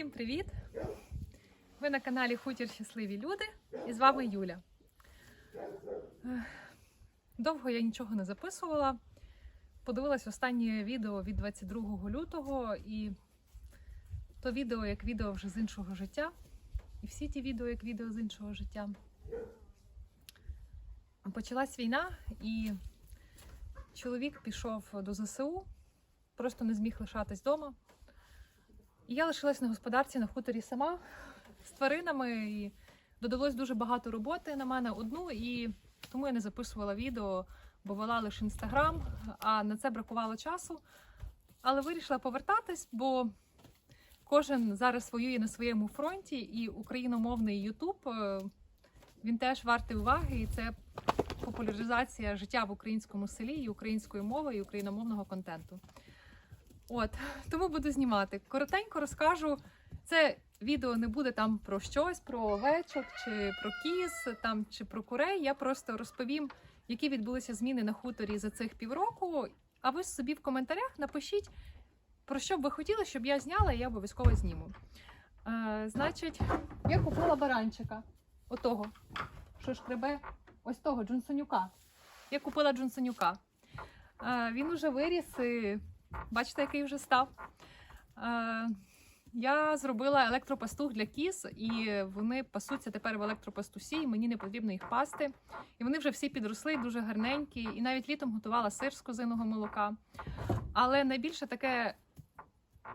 Всім привіт! Ви на каналі Хутір Щасливі Люди і з вами Юля. Довго я нічого не записувала. Подивилась останнє відео від 22 лютого, і то відео як відео вже з іншого життя. І всі ті відео як відео з іншого життя. Почалась війна, і чоловік пішов до ЗСУ, просто не зміг лишатись вдома. І я лишилась на господарці на хуторі сама з тваринами. І додалось дуже багато роботи на мене одну, і тому я не записувала відео, бо вела лише інстаграм, а на це бракувало часу. Але вирішила повертатись, бо кожен зараз воює на своєму фронті, і україномовний Ютуб е, він теж вартий уваги, і це популяризація життя в українському селі, і української мови, і україномовного контенту. От, тому буду знімати. Коротенько розкажу. Це відео не буде там про щось, про овечок, чи про кіз, там, чи про курей. Я просто розповім, які відбулися зміни на хуторі за цих півроку. А ви собі в коментарях напишіть, про що б ви хотіли, щоб я зняла, і я обов'язково зніму. Е, значить, я купила баранчика, отого, що шкребе, ось того Джонсонюка. Я купила Джонсонюка. Е, він уже виріс. І... Бачите, який вже став. Е, я зробила електропастух для кіз, і вони пасуться тепер в електропастусі, і мені не потрібно їх пасти. І вони вже всі підросли, дуже гарненькі. І навіть літом готувала сир з козиного молока. Але найбільше таке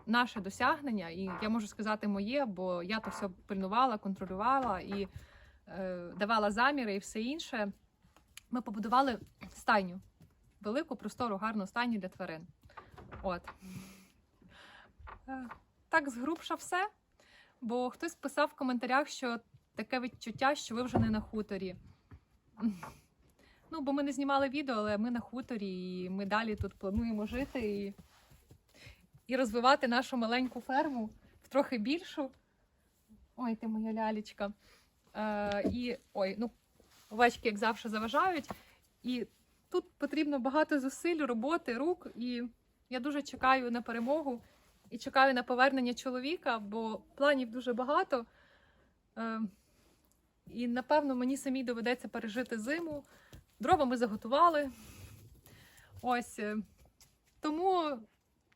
наше досягнення, і я можу сказати моє, бо я то все пильнувала, контролювала і е, давала заміри і все інше. Ми побудували стайню, велику, простору, гарну стайню для тварин. От. Е, Так згрубша все. Бо хтось писав в коментарях, що таке відчуття, що ви вже не на хуторі. Ну, бо ми не знімали відео, але ми на хуторі, і ми далі тут плануємо жити і, і розвивати нашу маленьку ферму в трохи більшу. Ой, ти моя лялечка. Е, і ой, ну, овечки, як завжди, заважають. І тут потрібно багато зусиль, роботи, рук. І я дуже чекаю на перемогу і чекаю на повернення чоловіка, бо планів дуже багато. Е, і напевно мені самій доведеться пережити зиму. Дрова ми заготували. Ось. е, Тому,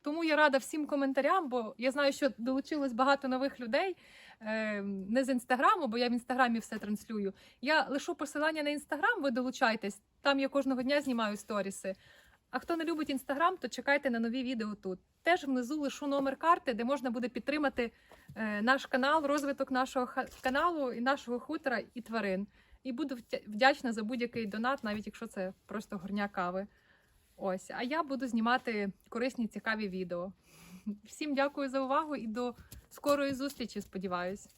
тому я рада всім коментарям, бо я знаю, що долучилось багато нових людей. е, Не з інстаграму, бо я в інстаграмі все транслюю. Я лишу посилання на інстаграм, ви долучайтесь. Там я кожного дня знімаю сторіси. А хто не любить інстаграм, то чекайте на нові відео тут. Теж внизу лишу номер карти, де можна буде підтримати е, наш канал, розвиток нашого каналу і нашого хутора і тварин. І буду вдячна за будь-який донат, навіть якщо це просто горня кави. Ось, а я буду знімати корисні цікаві відео. Всім дякую за увагу і до скорої зустрічі, сподіваюсь.